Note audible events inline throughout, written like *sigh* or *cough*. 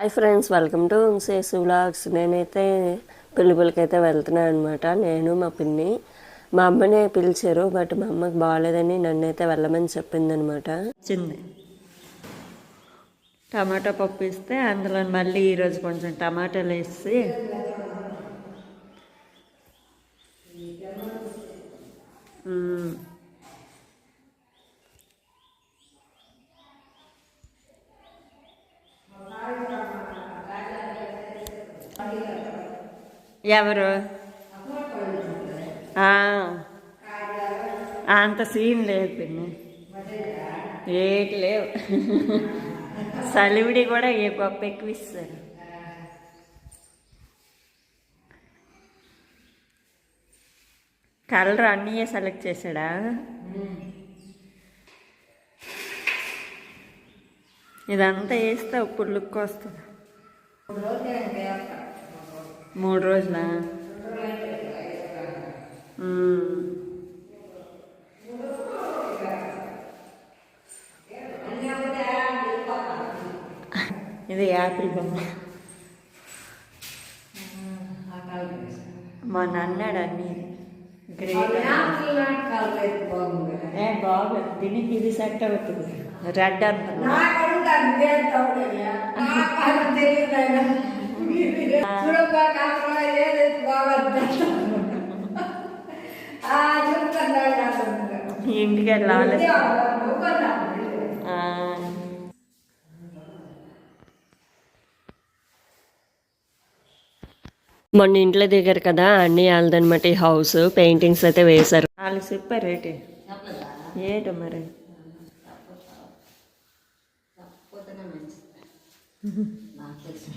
Hi friends welcome to Sesu vlogs నేనైతే పిలుపులకి పిల్లకైతే వెళ్తున్నాను అనమాట నేను మా పిన్ని. మా అమ్మనే పిలిచారు బట్ మా అమ్మకి బాగాలేదని నన్ను అయితే వెళ్ళమని చెప్పింది అనమాట టమాటా పప్పు ఇస్తే అందులో మళ్ళీ ఈరోజు కొంచెం టమాటాలు వేసి మ్మ్. ఎవరు? అంత సీన్ లేదు పిన్ని. ఏటి లేవు. సలివిడి కూడా ఏ గొప్ప ఎక్కువ ఇస్తారు కలర్ అన్నీయే సెలెక్ట్ చేశాడా? ఇదంతా వేస్తే ఇప్పుడు లుక్ వస్తుంది. మూడు రోజులా? మ్మ్. ఇది యాపిల్ బొమ్మ. మొన్న అన్నాడు అన్ని గ్రేట్ ఏ బాగుంది. దీనికి ఇది సెట్ అవుతుంది. రెడ్ అంటున్నా. *laughs* ఇంటికి వెళ్ళాలి. ఆ, మొన్న ఇంట్లో దిగారు కదా అన్నీ వాళ్ళదనమాట ఈ హౌస్ పెయింటింగ్స్ అయితే వేశారు. వాళ్ళు చెప్పారు ఏంటి ఏటో మరి ఆ, ఇల్లు తేవడం కదా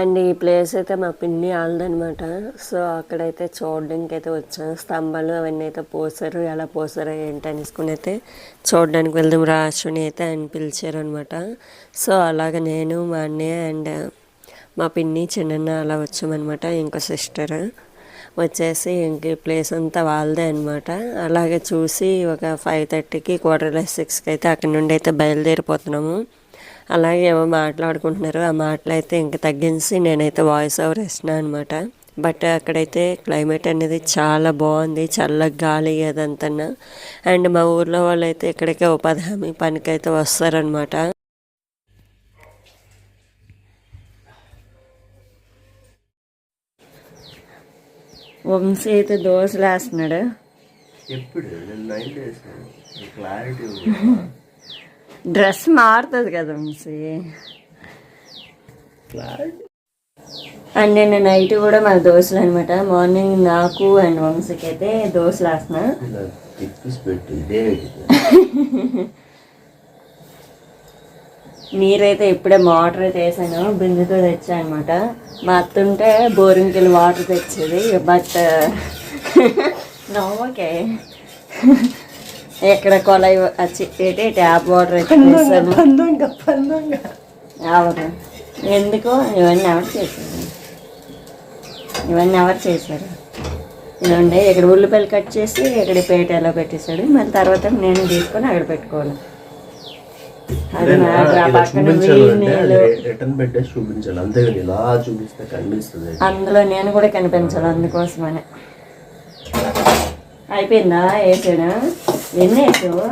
అండ్ ఈ ప్లేస్ అయితే మా పిన్ని వాళ్ళదనమాట. సో అక్కడైతే చూడడానికి అయితే వచ్చాం. స్తంభాలు అవన్నీ అయితే పోసారు. ఎలా పోసారో ఏంటి అనేసుకుని అయితే చూడడానికి వెళ్దాం. రాసుని అయితే ఆయన పిలిచారు అనమాట సో అలాగ నేను మా అన్నయ్య అండ్ మా పిన్ని చిన్న అలా వచ్చామన్నమాట ఇంకో సిస్టర్ వచ్చేసి ఇంక ప్లేస్ అంతా వాళ్ళదే అనమాట. అలాగే చూసి ఒక ఫైవ్ థర్టీకి క్వార్టర్ లెస్ సిక్స్కి అయితే అక్కడ నుండి అయితే బయలుదేరిపోతున్నాము. అలాగే ఏమో మాట్లాడుకుంటున్నారు. ఆ మాటలు అయితే ఇంక తగ్గించి నేనైతే వాయిస్ ఓవర్ ఇస్తున్నాను అనమాట బట్ అక్కడైతే క్లైమేట్ అనేది చాలా బాగుంది. చల్లగా గాలి అదంతా అండ్ మా ఊర్లో వాళ్ళు అయితే ఇక్కడికే ఉపాధి హామీ పనికైతే వస్తారనమాట వంశీ అయితే దోశలు వేస్తున్నాడు ఎప్పుడు క్లారిటీ *laughs* డ్రెస్ మారుతుంది కదా వంశీ అండ్ నేను నైట్ కూడా మన దోశలు అనమాట మార్నింగ్ నాకు అండ్ వంశీకి అయితే దోశలు వేస్తున్నా. నీరైతే ఇప్పుడే మోటార్ అయితే వేసాను. బిందుతో తెచ్చా అనమాట మా అత్త ఉంటే బోరింగ్కి వెళ్ళి వాటర్ తెచ్చేది బట్ ఓకే *laughs* ఎక్కడ కొలాయి వచ్చి ఏంటి? ట్యాప్ వాటర్ అయితే అవును. ఎందుకు? ఇవన్నీ ఎవరు చేశారు? ఇవన్నీ ఎవరు చేశారు? ఇదండి ఇక్కడ ఉల్లిపాయలు కట్ చేసి ఇక్కడ పేట ఎలా పెట్టేశాడు. మళ్ళీ తర్వాత నేను తీసుకొని అక్కడ పెట్టుకోవాలి. అందులో నేను కూడా కనిపించాలి అందుకోసమనే. అయిపోయిందా? వేసాడా ఎన్ని వేసావు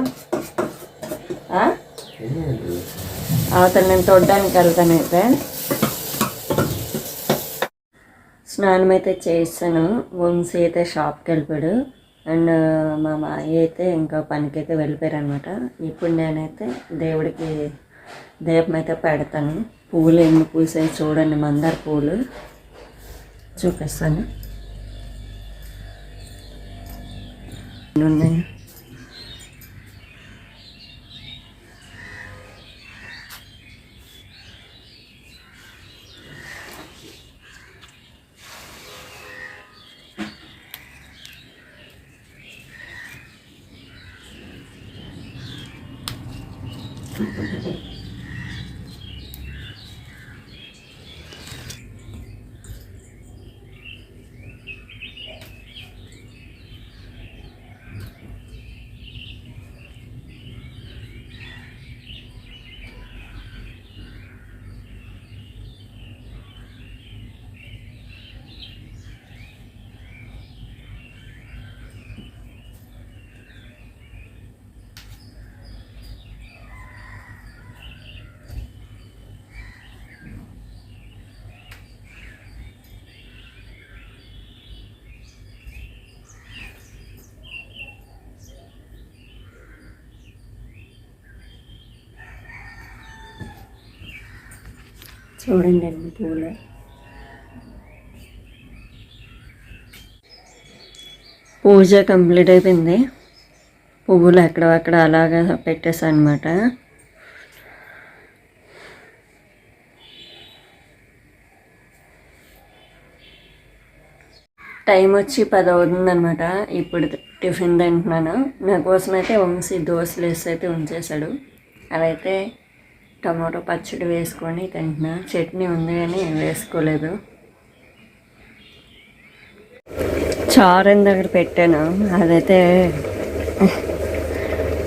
అవతల నేను తొడ్డానికి వెళ్తానైతే స్నానం అయితే చేస్తాను వంశీ అయితే షాప్కి వెళ్ళిపోయాడు. అండ్ మా మాయ అయితే ఇంకా పనికి అయితే వెళ్ళిపోయారు అనమాట ఇప్పుడు నేనైతే దేవుడికి దీపం అయితే పెడతాను. పూలు ఎన్ని పూసాయి చూడండి మందార పూలు చూపిస్తాను. ఉన్నాయి? చూడండి అండి పూలు పూజ కంప్లీట్ అయిపోయింది. పువ్వులు అక్కడ అక్కడ అలాగా పెట్టేశాను అనమాట టైం వచ్చి పది అవుతుందనమాట ఇప్పుడు టిఫిన్ తింటున్నాను. నా కోసం అయితే వంశీ దోశలు వేసి అయితే ఉంచేశాడు. అవైతే టమాటో పచ్చడి వేసుకొని తింటున్నా. చట్నీ ఉంది కానీ వేసుకోలేదు. చారం దగ్గర పెట్టాను. అదైతే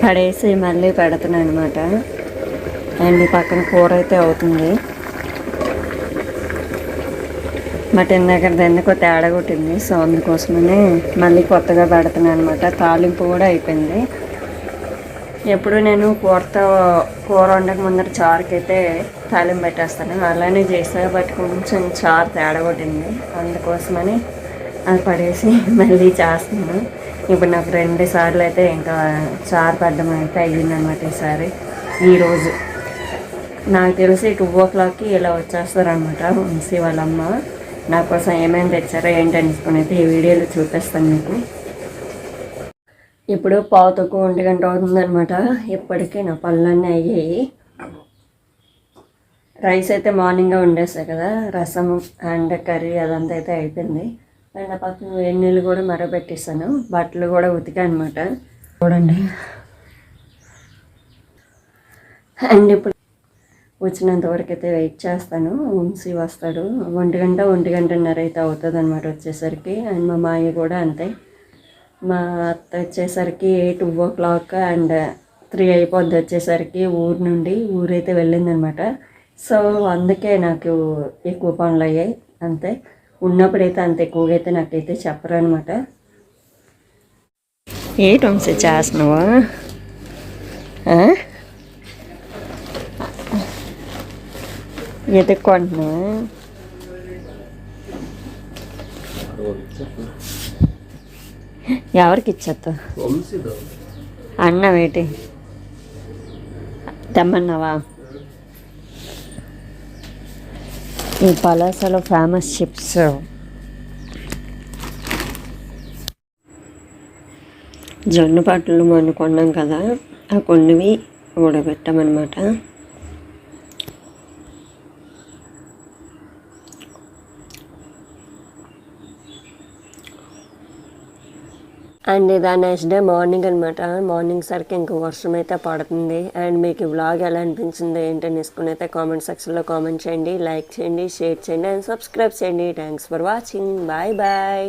పడేసి మళ్ళీ పెడుతున్నాను అనమాట అండ్ పక్కన కూర అయితే అవుతుంది. మటన్ దగ్గర ఎందుకో తేడా కొట్టింది. సో అందుకోసమనే మళ్ళీ కొత్తగా పెడుతున్నాను అనమాట తాలింపు కూడా అయిపోయింది. ఎప్పుడు నేను కూరతో కూర వండక ముందర చారుకైతే అయితే తాలింపు పెట్టేస్తాను. అలానే చేసా బట్ కొంచెం చారు తేడా కొట్టింది. అందుకోసమని అది పడేసి *laughs* మళ్ళీ చేస్తున్నాను. ఇప్పుడు నాకు రెండు సార్లు అయితే ఇంకా చారు పడ్డం అయితే అయ్యిందనమాట ఈసారి. ఈరోజు నాకు తెలిసి టూ ఓ క్లాక్కి ఇలా వచ్చేస్తారనమాట వంశీ వాళ్ళమ్మ. నా కోసం ఏమేమి తెచ్చారో ఏంటి అనుకుని అయితే ఈ వీడియోలో చూపిస్తాను మీకు. ఇప్పుడు పావు తక్కువ ఒంటి గంట అవుతుందనమాట ఇప్పటికీ నా పనులన్నీ అయ్యాయి. రైస్ అయితే మార్నింగే వండేసాయి కదా రసం అండ్ కర్రీ అదంతా అయితే అయిపోయింది. అండ్ ఆ పక్కన వేడి నీళ్ళు కూడా మరగబెట్టేసాను. బట్టలు కూడా ఉతికా అనమాట చూడండి. అండ్ ఇప్పుడు వచ్చినంత వరకు అయితే వెయిట్ చేస్తాను. వంశీ వస్తాడు. ఒంటి గంట ఒంటి గంటన్నర అయితే అవుతుంది అనమాట వచ్చేసరికి. అండ్ మా మాయ కూడా అంతే. మా అత్త వచ్చేసరికి two o'clock and three అయిపోద్ది వచ్చేసరికి ఊరు నుండి ఊరైతే వెళ్ళిందనమాట. సో అందుకే నాకు ఎక్కువ పనులు అయ్యాయి. అంతే. ఉన్నప్పుడైతే అంత ఎక్కువగా అయితే నాకైతే చెప్పరు అనమాట ఏంటి వంశీ చేస్తున్నావా? ఆ? ఎదుక్కుంటున్నా? ఎవరికి ఇచ్చేస్తా వంశీదో? అన్న వేటి తెమ్మన్నావా? ఈ పలాసలో ఫేమస్ చిప్స్. జొన్న పాటలు మొన్న కొన్నాం కదా ఆ కొన్నివి ఊడబెట్టామన్నమాట. అండ్ ఇది నెక్స్ట్ డే మార్నింగ్ అనమాట మార్నింగ్ సరికి ఇంకా వర్షం అయితే పడుతుంది. అండ్ మీకు ఈ వ్లాగ్ ఎలా అనిపించింది ఏంటని తీసుకుని అయితే కామెంట్ సెక్షన్లో కామెంట్ చేయండి లైక్ చేయండి షేర్ చేయండి అండ్ సబ్స్క్రైబ్ చేయండి. Thanks for watching bye bye